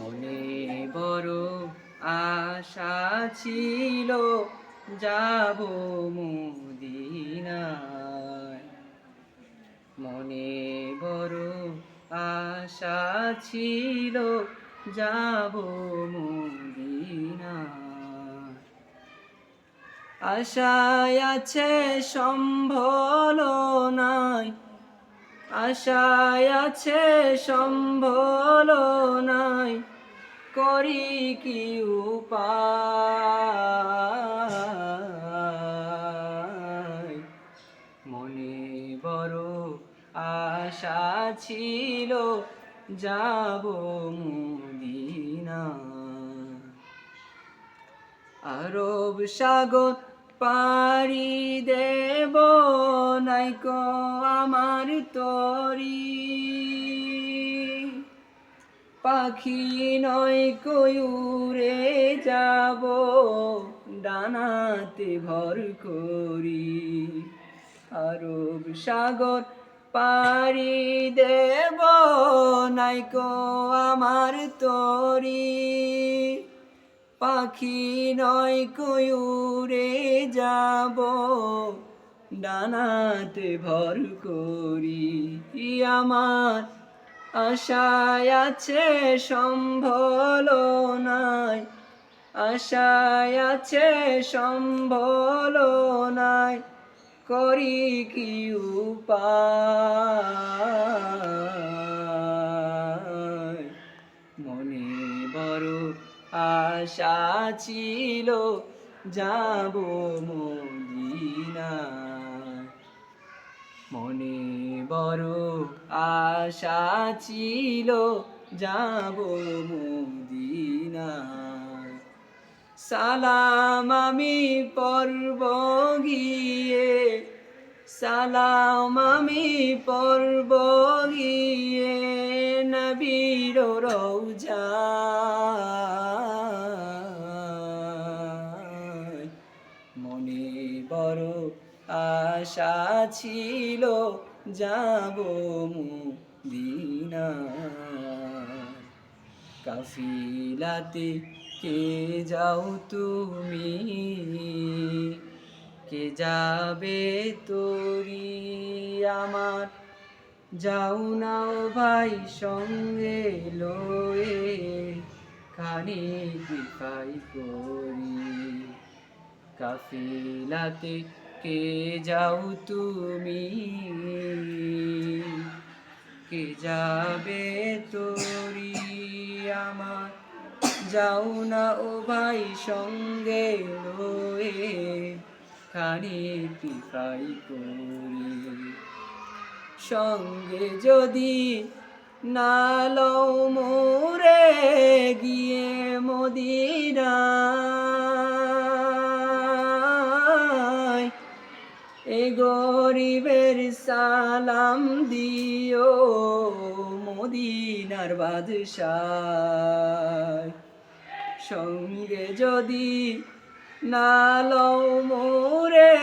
মনে বড় আশা ছিল, যাব মদিনায়। মনে বড় আশা ছিল, যাব মদিনায়। আশায় আছে সম্ভল নাই, আশায় আছে সম্ভল নাই করি কি মনে বড় আশা ছিল, যাব মুদিনা আরব সাগর পাড়ি দেব, নাইক আমার তরি। পাখি নয় কয়ুরে যাব? ডানাতে ভর করি। আরব সাগর পাড়ি দেব, নাইক আমার তরি। পাখি নয় কয়ুরে যাব? ডানাতে ভর করি। আমার আশায় আছে সম্ভল নাই। আশায় আছে সম্ভল নাই। করি কি উপায়? মনে বড় আশা ছিল, যাব মদিনা মনে বড় আশা ছিল, যাব মদিনা সালাম আমি পর্ব গিয়ে, সালাম আমি পর্ব গিয়ে, নবীর রৌজা মনে বড় আশা ছিল যাব কাফিলাতে কে যাও তুমি? কে যাবে তোরি আমার? যাও নাও ভাই, সঙ্গে লয়ে খানি কৃপাই করি। কাফিলাতে কে যাও তুমি? কে যাবে তোরি আমার? যাও না ও ভাই সঙ্গে রয়ে খানি পিফাই করি। সঙ্গে যদি না লও মোরে সালাম দিও মদিনার বাদশাহ। সঙ্গে যদি না লও মোরে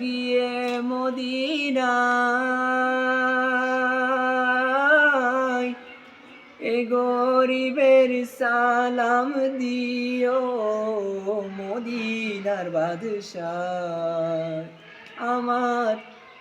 গিয়ে মদিনায়, এ গরিবের সালাম দিও মদিনার বাদশাহ। আমার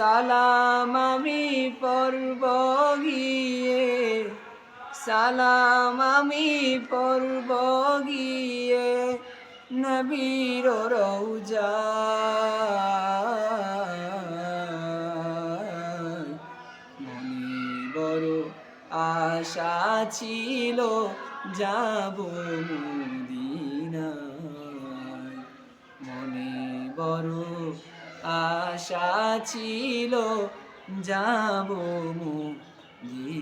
সালাম আমি পর্ব গিয়ে। সালাম আমি পর্ব গিয়ে নবীর রৌজা মনে বড় আশা ছিল যাব মদিনায়। মনে বড় আশা ছিল যাব মদিনায়